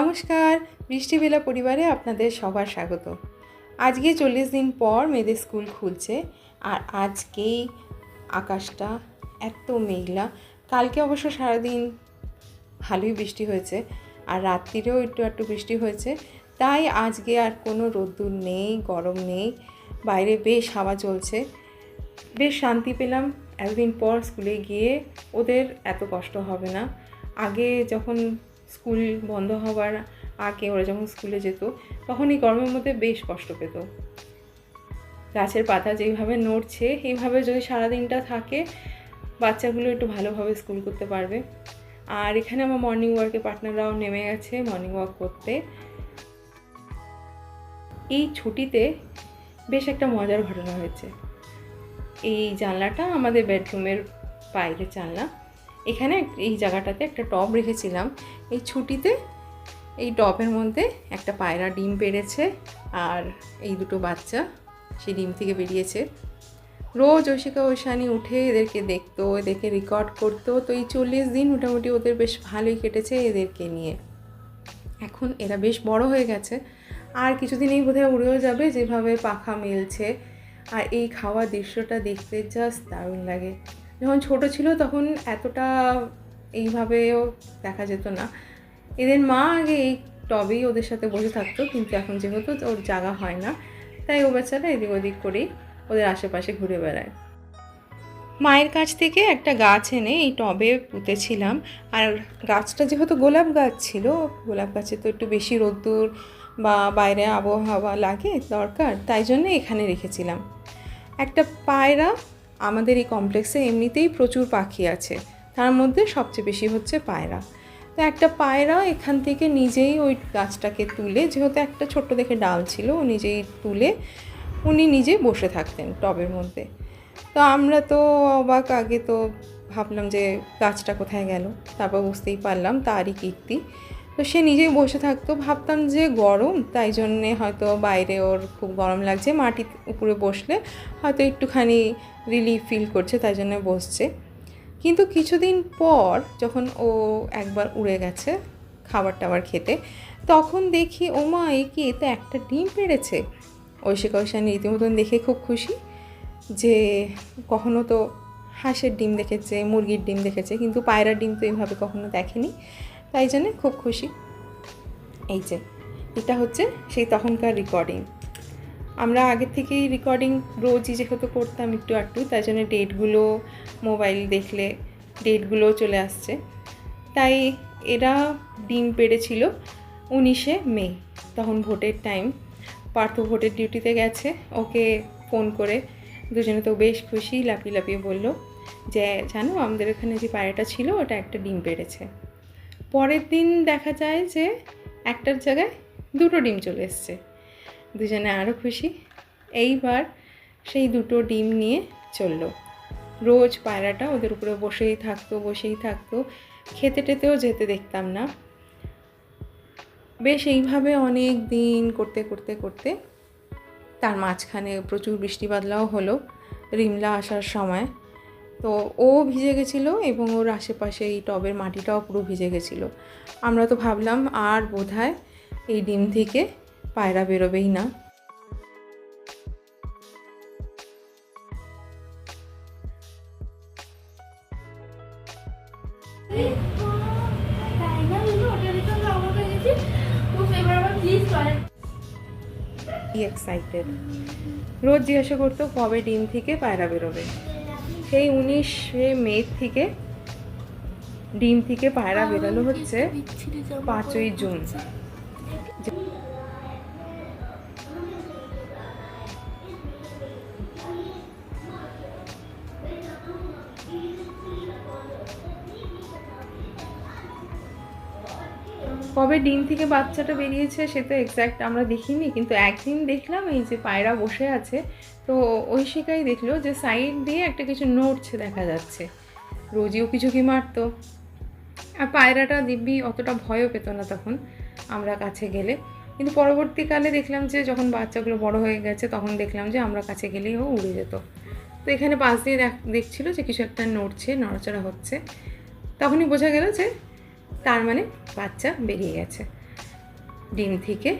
নমস্কার বৃষ্টিবেলা পরিবারে আপনাদের সবার স্বাগত। আজকে চল্লিশ দিন পর মেয়েদের স্কুল খুলছে আর আজকেই আকাশটা এত মেঘলা। কালকে অবশ্য সারাদিন ভালোই বৃষ্টি হয়েছে আর রাত্রিরেও একটু একটু বৃষ্টি হয়েছে। তাই আজকে আর কোনো রোদ্দুর নেই, গরম নেই, বাইরে বেশ হাওয়া চলছে। বেশ শান্তি পেলাম। এতদিন পর স্কুলে গিয়ে ওদের এত কষ্ট হবে না। আগে যখন স্কুল বন্ধ হওয়ার আগে ওরা যখন স্কুলে যেত, তখন এই গরমের মধ্যে বেশ কষ্ট পেত। গাছের পাতা যেইভাবে নড়ছে, এইভাবে যদি সারাদিনটা থাকে, বাচ্চাগুলো একটু ভালোভাবে স্কুল করতে পারবে। আর এখানে আমার মর্নিং ওয়ার্কে পার্টনাররাও নেমে গেছে মর্নিং ওয়াক করতে। এই ছুটিতে বেশ একটা মজার ঘটনা হয়েছে। এই জানলাটা আমাদের বেডরুমের বাইরের জানলা। এখানে এই জায়গাটাতে একটা টব রেখেছিলাম। এই ছুটিতে এই টবের মধ্যে একটা পায়রা ডিম পেড়েছে আর এই দুটো বাচ্চা সেই ডিম থেকে বেরিয়েছে। রোজ ঐশিকা ঐশানি উঠে এদেরকে দেখতো, এদেরকে রেকর্ড করতো। তো এই চল্লিশ দিন মোটামুটি ওদের বেশ ভালোই কেটেছে এদেরকে নিয়ে। এখন এরা বেশ বড় হয়ে গেছে। আর কিছুদিনেই বোধহয় উড়েও যাবে যেভাবে পাখা মেলছে। আর এই খাওয়ার দৃশ্যটা দেখতে জাস্ট দারুণ লাগে। যখন ছোট ছিল তখন এতটা এইভাবেও দেখা যেত না। এদের মা আগে এই টবেই ওদের সাথে বসে থাকতো, কিন্তু এখন যেহেতু ওর জায়গা হয় না, তাই ও বাচ্চারা এদিক ওদিক করেই ওদের আশেপাশে ঘুরে বেড়ায়। মায়ের কাছ থেকে একটা গাছ এনে এই টবে পুঁতেছিলাম, আর গাছটা যেহেতু গোলাপ গাছ ছিল, গোলাপ গাছে তো একটু বেশি রোদ্দুর বা বাইরে আবহাওয়া লাগে, দরকার, তাই জন্য এখানে রেখেছিলাম। একটা পায়রা আমাদের এই কমপ্লেক্সে এমনিতেই প্রচুর পাখি আছে তার মধ্যে সবচেয়ে বেশি হচ্ছে পায়রা। তো একটা পায়রা এখান থেকে নিজেই ওই গাছটাকে তুলে, যেহেতু একটা ছোট্ট দেখে ডাল ছিল, ও নিজেই তুলে উনি নিজেই বসে থাকতেন টবের মধ্যে। তো আমরা তো অবাক, আগে তো ভাবলাম যে গাছটা কোথায় গেল? তারপর বুঝতেই পারলাম তারই কীর্তি। তো সে নিজেই বসে থাকতো, ভাবতাম যে গরম, তাই জন্যে হয়তো বাইরে ওর খুব গরম লাগছে। মাটির উপরে বসলে হয়তো একটুখানি রিলিফ ফিল করছে, তাই জন্য বসছে। কিন্তু কিছুদিন পর যখন ও একবার উড়ে গেছে খাবার টাবার খেতে, তখন দেখি ওমা এ কি? এতে একটা ডিম পেড়েছে। ঐশিক ঐশানি রীতিমতন দেখে খুব খুশি যে কখনো তো হাঁসের ডিম দেখেছে, মুরগির ডিম দেখেছে, কিন্তু পায়রার ডিম তো এইভাবে কখনো দেখেনি। তাই জন্যে খুব খুশি। এই যে, এটা হচ্ছে সেই তখনকার রেকর্ডিং আমরা আগের থেকেই রেকর্ডিং রোজই যেহেতু করতাম একটু একটু তাই জন্য ডেটগুলো মোবাইল দেখলে ডেটগুলো চলে আসছে। তাই এরা ডিম পেড়েছিল উনিশে মে, তখন ভোটের টাইম পার্থ ভোটের ডিউটিতে গেছে, ওকে ফোন করে দুজনে তো বেশ খুশি লাপিয়ে লাপিয়ে বলল যে, জানো, আমাদের এখানে যে পায়রাটা ছিল, ওটা একটা ডিম পেড়েছে। পরের দিন দেখা যায় যে, একটার জায়গায় দুটো ডিম চলে এসছে। দুজনে আরও খুশি। এইবার সেই দুটো ডিম নিয়ে চলল। রোজ পায়রাটা ওদের উপরে বসেই থাকতো বসেই থাকতো। খেতে টেতেও যেতে দেখতাম না। বেশ এইভাবে অনেক দিন করতে করতে করতে তার মাঝখানে প্রচুর বৃষ্টি বাদলাও হলো রিমলা আসার সময়। তো ও ভিজে গেছিল এবং ওর আশেপাশে এই টবের মাটিটাও পুরো ভিজে গেছিল। আমরা তো ভাবলাম আর বোধহয় এই ডিম থেকে পায়রা বেরোবেই না। এক্সাইটেড রোজ জিজ্ঞাসা করতো কবে ডিম থেকে পায়রা বেরোবে। সেই উনিশে মে থেকে ডিম থেকে পায়রা বেরোলো হচ্ছে পাঁচই জুন। কবে ডিম থেকে বাচ্চাটা বেরিয়েছে সে তো এক্স্যাক্ট আমরা দেখিনি, কিন্তু একদিন দেখলাম এই যে পায়রা বসে আছে, তো ওই শিকাই দেখল যে সাইড দিয়ে একটা কিছু নড়ছে দেখা যাচ্ছে। রোজিও কিছু কি মারতো। আর পায়রাটা দিব্যি অতটা ভয়ও পেত না তখন আমরা কাছে গেলে। কিন্তু পরবর্তীকালে দেখলাম যে যখন বাচ্চাগুলো বড় হয়ে গেছে তখন দেখলাম যে আমরা কাছে গেলেই ও উড়ে যেত। তো এখানে পাশ দিয়ে দেখ- দেখছিল যে কিছু একটা নড়ছে, নড়াচড়া হচ্ছে। তখনই বোঝা গেল যে তার মানে বাচ্চা বেরিয়ে গেছে। ডিম থেকে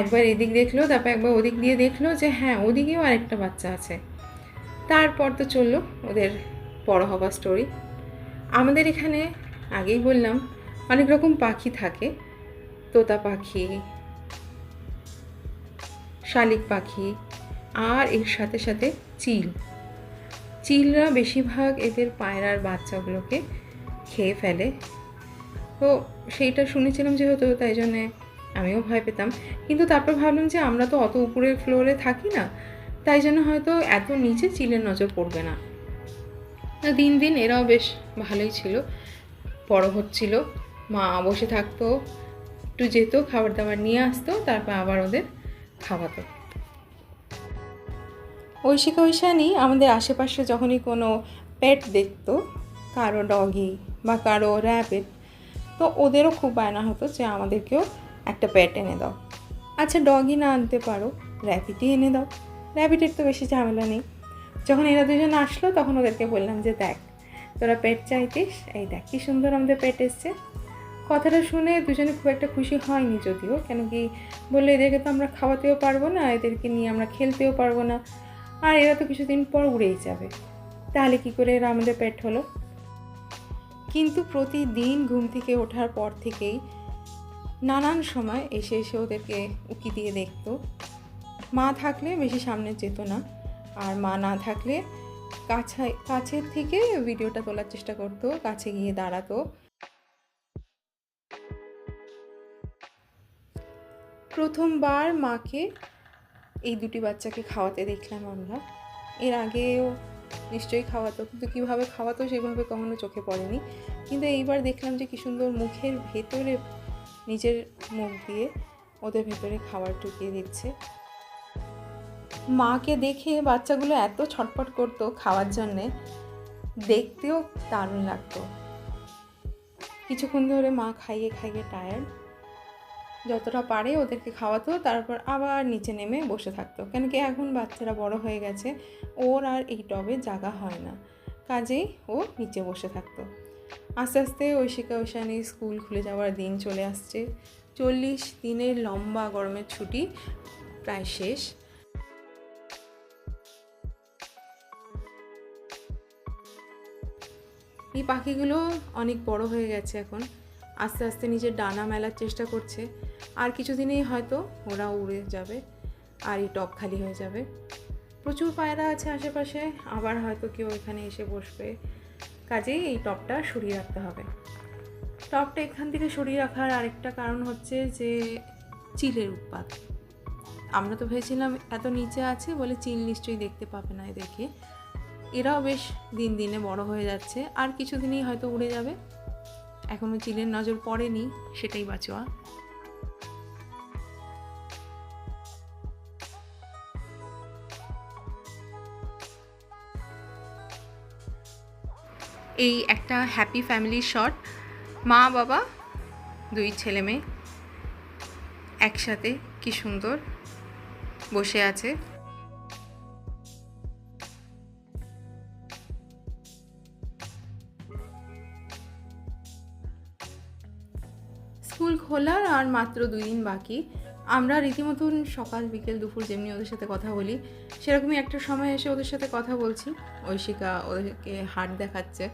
একবার এদিক দেখল, তারপর একবার ওদিক দিয়ে দেখল যে হ্যাঁ ওদিকেও আরেকটা বাচ্চা আছে। তারপর তো চলল ওদের বড় হবার স্টোরি আমাদের এখানে আগেই বললাম, অনেক রকম পাখি থাকে। তোতা পাখি, শালিক পাখি, আর এর সাথে সাথে চিল। চিলরা বেশিরভাগ এদের পায়রার বাচ্চাগুলোকে খেয়ে ফেলে। তো সেইটা শুনেছিলাম যেহেতু, তাই জন্যে আমিও ভয় পেতাম। কিন্তু তারপর ভাবলাম যে আমরা তো অত উপরের ফ্লোরে থাকি না, তাই জন্য হয়তো এত নিচে চিলের নজর পড়বে না। দিন দিন এরাও বেশ ভালোই ছিল, বড় হচ্ছিল। মা বসে থাকতো, একটু যেত খাবার দাবার নিয়ে আসতো, তারপর আবার ওদের খাওয়াতো। ঐশিকা ঐশানি আমাদের আশেপাশে যখনই কোনো পেট দেখতো, কারও ডগি বা কারও র্যাবিট তো ওদেরও খুব বায়না হতো যে আমাদেরকেও একটা পেট এনে দাও। আচ্ছা ডগই না আনতে পারো র্যাবিটই এনে দাও। র্যাবিটের তো বেশি ঝামেলা নেই। যখন এরা দুজন আসলো, তখন ওদেরকে বললাম যে দেখ, তোরা পেট চাইতিস, এই দেখ কী সুন্দর আমাদের পেট এসছে। কথাটা শুনে দুজনে খুব একটা খুশি হয়নি যদিও, কেন কি বললে, এদেরকে তো আমরা খাওয়াতেও পারব না, এদেরকে নিয়ে আমরা খেলতেও পারব না। আর এরা তো কিছুদিন পর উড়েই যাবে। তাহলে কি করে এরা আমাদের পেট হলো? কিন্তু প্রতিদিন ঘুম থেকে ওঠার পর থেকেই নানান সময় এসে এসে ওদেরকে উকি দিয়ে দেখতো। মা থাকলে বেশি সামনে যেত না আর মা না থাকলে কাছে কাছের থেকে ভিডিওটা তোলার চেষ্টা করতো, কাছে গিয়ে দাঁড়াতো। প্রথমবার মাকে এই দুটি বাচ্চাকে খাওয়াতে দেখলাম আমরা। এর আগেও নিশ্চয়ই খাওয়াতো কিন্তু কীভাবে খাওয়াতো সেভাবে কখনো চোখে পড়েনি। কিন্তু এইবার দেখলাম যে কী সুন্দর মুখের ভেতরে নিজের মুখ দিয়ে ওদের ভেতরে খাবার ঢুকিয়ে দিচ্ছে। মাকে দেখে বাচ্চাগুলো এত ছটপট করতো খাওয়ার জন্যে, দেখতেও দারুণ লাগতো। কিছুক্ষণ ধরে মা খাইয়ে খাইয়ে টায়ার্ড যতটা পারে ওদেরকে খাওয়াতো, তারপর আবার নিচে নেমে বসে থাকতো। কেন কি এখন বাচ্চারা বড় হয়ে গেছে, ওর আর এই টবে জায়গা হয় না। কাজেই ও নিচে বসে থাকতো। আস্তে আস্তে ঐশিকা ঐশানী স্কুল খুলে যাওয়ার দিন চলে আসছে। চল্লিশ দিনের লম্বা গরমের ছুটি প্রায় শেষ। এই পাখিগুলো অনেক বড় হয়ে গেছে এখন। আস্তে আস্তে নিজের ডানা মেলার চেষ্টা করছে। আর কিছুদিনেই হয়তো ওরা উড়ে যাবে আর এই টপ খালি হয়ে যাবে। প্রচুর পায়রা আছে আশেপাশে, আবার হয়তো কেউ এখানে এসে বসবে। কাজেই এই টপটা সরিয়ে রাখতে হবে। টপটা এখান থেকে সরিয়ে রাখার আরেকটা কারণ হচ্ছে যে চিলের উৎপাত। আমরা তো ভেবেছিলাম এত নিচে আছে বলে চিল নিশ্চয়ই দেখতে পাবে না এদেরকে। এরাও বেশ দিন দিনে বড় হয়ে যাচ্ছে, আর কিছুদিনই হয়তো উড়ে যাবে। এখনও চিলের নজর পড়েনি, সেটাই বাঁচোয়া। এই একটা হ্যাপি ফ্যামিলি শট মা, বাবা, দুই ছেলে মেয়ে একসাথে কি সুন্দর বসে আছে। স্কুল খোলার আর মাত্র দুই দিন বাকি। আমরা রীতিমতন সকাল, বিকেল, দুপুর যেমনি ওদের সাথে কথা বলি, সেরকমই একটা সময় এসে ওদের সাথে কথা বলছি। ঐশিকা ওদেরকে হাট দেখাচ্ছে।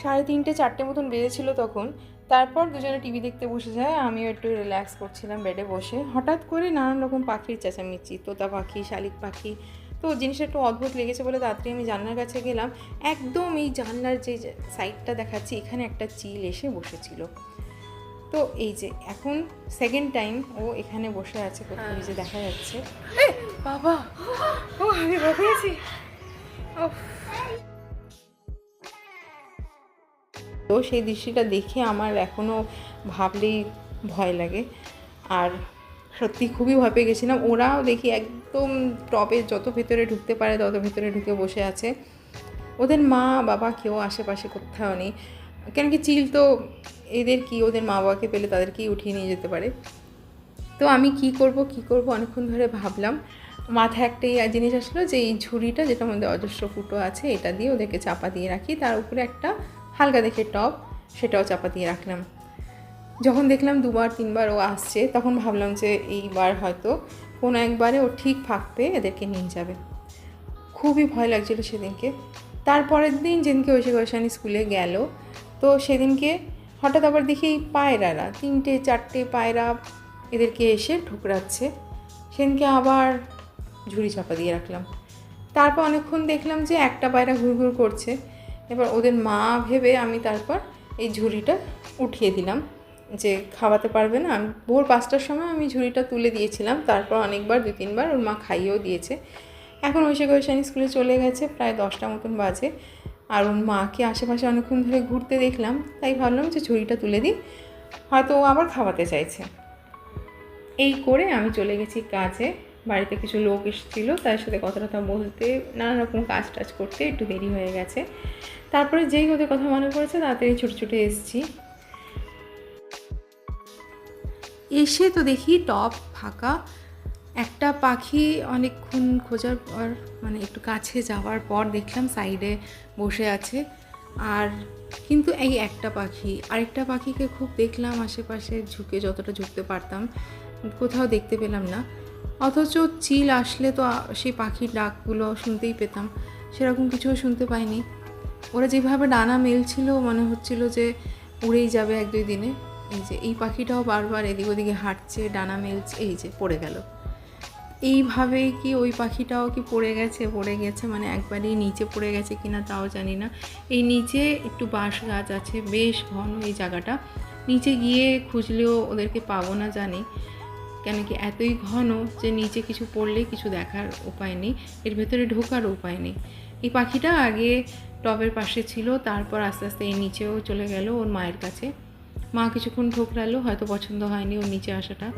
সাড়ে তিনটে চারটে মতন বেজেছিল তখন। তারপর দুজনে টিভি দেখতে বসে যায় আমিও একটু রিল্যাক্স করছিলাম বেডে বসে। হঠাৎ করে নানান রকম পাখির চেঁচামেচি তোতা পাখি শালিক পাখি। তো জিনিসটা একটু অদ্ভুত লেগেছে বলে তাড়াতাড়ি আমি জানলার কাছে গেলাম। একদম এই জানলার যে সাইডটা দেখাচ্ছি এখানে একটা চিল এসে বসেছিল। তো এই যে এখন সেকেন্ড টাইম ও এখানে বসে আছে কোথাও যে দেখা যাচ্ছে। বাবা! ও আমি বাপিয়েছি তো সেই দৃশ্যটা দেখে আমার এখনও ভাবলেই ভয় লাগে। আর সত্যি খুবই ভয় পেয়ে গেছিলাম। ওরাও দেখি একদম টবে যত ভেতরে ঢুকতে পারে তত ভেতরে ঢুকে বসে আছে। ওদের মা, বাবা কেউ আশেপাশে কোথাও নেই। কেন কি চিল তো এদের কি? ওদের মা বাবাকে পেলে তাদেরকেই উঠিয়ে নিয়ে যেতে পারে। তো আমি কি করব কি করব? অনেকক্ষণ ধরে ভাবলাম। মাথায় একটা এই জিনিস আসলো যে এই ঝুড়িটা যেটা মধ্যে অজস্র ফুটো আছে, এটা দিয়ে ওদেরকে চাপা দিয়ে রাখি। তার উপরে একটা হালকা দেখে টপ, সেটাও চাপা দিয়ে রাখলাম। যখন দেখলাম দুবার, তিনবার ও আসছে, তখন ভাবলাম যে এইবার হয়তো কোনো একবারে ও ঠিক ফাঁক পেয়ে এদেরকে নিয়ে যাবে। খুবই ভয় লাগছিল সেদিনকে। তারপরের দিন যেদিনকে ঐশী গৈশানী স্কুলে গেল, তো সেদিনকে হঠাৎ আবার দেখি এই পায়রারা, তিনটে, চারটে পায়রা এদেরকে এসে ঠুকরাচ্ছে। সেদিনকে আবার ঝুড়ি চাপা দিয়ে রাখলাম। তারপর অনেকক্ষণ দেখলাম যে একটা পায়রা ঘুর ঘুর করছে। এবার ওদের মা ভেবে আমি তারপর এই ঝুড়িটা উঠিয়ে দিলাম যে খাওয়াতে পারবে না। আমি ভোর পাঁচটার সময় আমি ঝুড়িটা তুলে দিয়েছিলাম। তারপর অনেকবার দু তিনবার ওর মা খাইয়েও দিয়েছে। এখন ওই ঐশী গৈশানী স্কুলে চলে গেছে, প্রায় দশটা মতন বাজে। আর ওর মাকে আশেপাশে অনেকক্ষণ ধরে ঘুরতে দেখলাম। তাই ভাবলাম যে ঝুড়িটা তুলে দিই। হয়তো ও আবার খাওয়াতে চাইছে। এই করে আমি চলে গেছি কাজে। বাড়িতে কিছু লোক এসেছিল, তার সাথে কথা বলতে, নানা রকম কাজ টাজ করতে একটু দেরি হয়ে গেছে। তারপরে যেই ওদের কথা মনে পড়েছে, তাড়াতাড়ি ছুটে ছুটে এসেছি। এসে তো দেখি টপ ফাঁকা। একটা পাখি অনেকক্ষণ খোঁজার পর মানে একটু কাছে যাওয়ার পর দেখলাম সাইডে বসে আছে। আর কিন্তু এই একটা পাখি, আরেকটা পাখিকে খুব দেখলাম আশেপাশে, ঝুঁকে যতটা ঝুঁকতে পারতাম, কোথাও দেখতে পেলাম না। অথচ চিল আসলে তো সেই পাখির ডাকগুলো শুনতেই পেতাম। সেরকম কিছুও শুনতে পাইনি। ওরা যেভাবে ডানা মেলছিল, মনে হচ্ছিল যে উড়েই যাবে এক দুই দিনে। এই যে, এই পাখিটাও বারবার এদিক ওদিকে হাঁটছে, ডানা মেলছে, এই যে, পড়ে গেল। এইভাবে কি ওই পাখিটাও কি পড়ে গেছে পড়ে গেছে? মানে একবারেই নিচে পড়ে গেছে কিনা তাও জানি না। এই নিচে একটু বাঁশ গাছ আছে, বেশ ঘন এই জায়গাটা। নিচে গিয়ে খুঁজলেও ওদেরকে পাবো না জানি। কেন কি এতই ঘন যে নিচে কিছু পড়লে কিছু দেখার উপায় নেই, এর ভেতরে ঢোকার উপায় নেই। এই পাখিটা আগে টবের পাশে ছিল, তারপর আস্তে আস্তে এই নিচেও চলে গেল ওর মায়ের কাছে। মা কিছুক্ষণ ঠোকরালো, হয়তো পছন্দ হয়নি ওর নিচে আসাটা।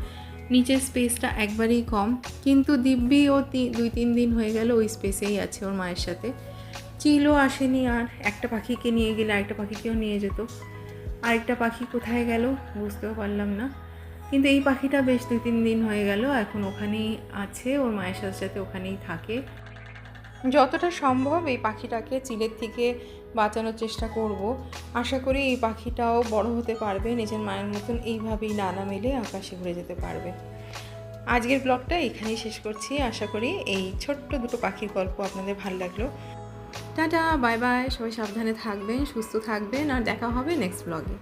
নিচের স্পেসটা একবারেই কম, কিন্তু দিব্যি ও দুই তিন দিন হয়ে গেল ওই স্পেসেই আছে ওর মায়ের সাথে। চিলও আসেনি আর, একটা পাখিকে নিয়ে গেলে আরেকটা পাখিকেও নিয়ে যেত। আরেকটা পাখি কোথায় গেল বুঝতেও পারলাম না। কিন্তু এই পাখিটা বেশ দুই তিন দিন হয়ে গেল, এখন ওখানেই আছে, ওর মায়ের সাথে সাথে ওখানেই থাকে। যতটা সম্ভব এই পাখিটাকে চিলের থেকে বাঁচানোর চেষ্টা করব। আশা করি এই পাখিটাও বড় হতে পারবে, নিজের মায়ের মতন এইভাবেই নানা মেলে আকাশে ঘুরে যেতে পারবে। আজকের ব্লগটা এখানেই শেষ করছি। আশা করি এই ছোট্ট দুটো পাখির গল্প আপনাদের ভালো লাগল। টাটা বাই বাই সবাই সাবধানে থাকবেন, সুস্থ থাকবেন, আর দেখা হবে নেক্সট ব্লগে